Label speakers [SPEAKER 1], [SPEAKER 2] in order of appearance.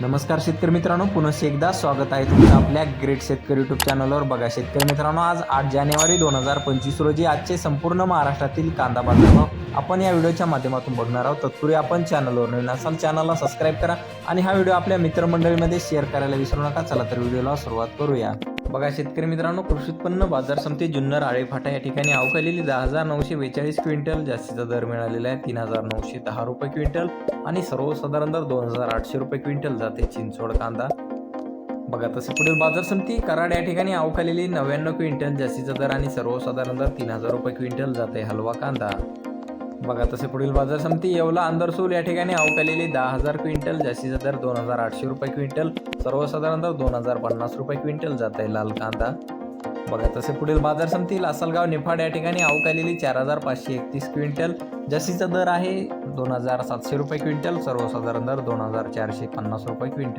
[SPEAKER 1] नमस्कार शेतकरी मित्रांनो पुनश्च एकदा स्वागत आहे तुमचं आपल्या ग्रेट शेतकरी युट्यूब चॅनलवर बघा शेतकरी मित्रांनो आज आठ जानेवारी दोन हजार पंचवीस रोजी आजचे संपूर्ण महाराष्ट्रातील कांदा बाजारभाव आपण या व्हिडिओच्या माध्यमातून बघणार आहोत. तत्पूर्वी आपण चॅनलवर नवीन असाल चॅनलला सबस्क्राईब करा आणि हा व्हिडिओ आपल्या मित्रमंडळीमध्ये शेअर करायला विसरू नका. चला तर व्हिडिओला सुरुवात करूया. बघा शेतकरी मित्रांनो कृषी उत्पन्न बाजार समिती जुन्नर आळेफाटा या ठिकाणी अवकालेली दहा हजार नऊशे बेचाळीस क्विंटल जास्तीचा दर मिळालेला आहे तीन हजार नऊशे दहा रुपये क्विंटल आणि सर्वसाधारण दर दोन हजार आठशे रुपये क्विंटल जाते चिंचवड कांदा. बघा तसे पुढील बाजार समिती कराड या ठिकाणी अवकालेली नव्याण्णव क्विंटल जास्तीचा दर आणि सर्वसाधारण दर तीन हजार रुपये क्विंटल जाते हलवा कांदा. बघा तसे पुढील बाजार समिती येवला अंदरसूल या ठिकाणी अवकालेली दहा हजार क्विंटल जास्तीचा दर दोन हजार आठशे रुपये क्विंटल सर्वसाधारण दर दोन हजार पन्नास रुपये क्विंटल जात आहे लाल कांदा. बघा तसे पुढील बाजार समिती लासलगाव निफाड या ठिकाणी अवकालेली चार हजार पाचशे एकतीस क्विंटल. जसीचा दर आहे दोन हजार सातशे रुपये क्विंटल. सर्वसाधारण दर दोन हजार चारशे पन्नास रुपये क्विंटल.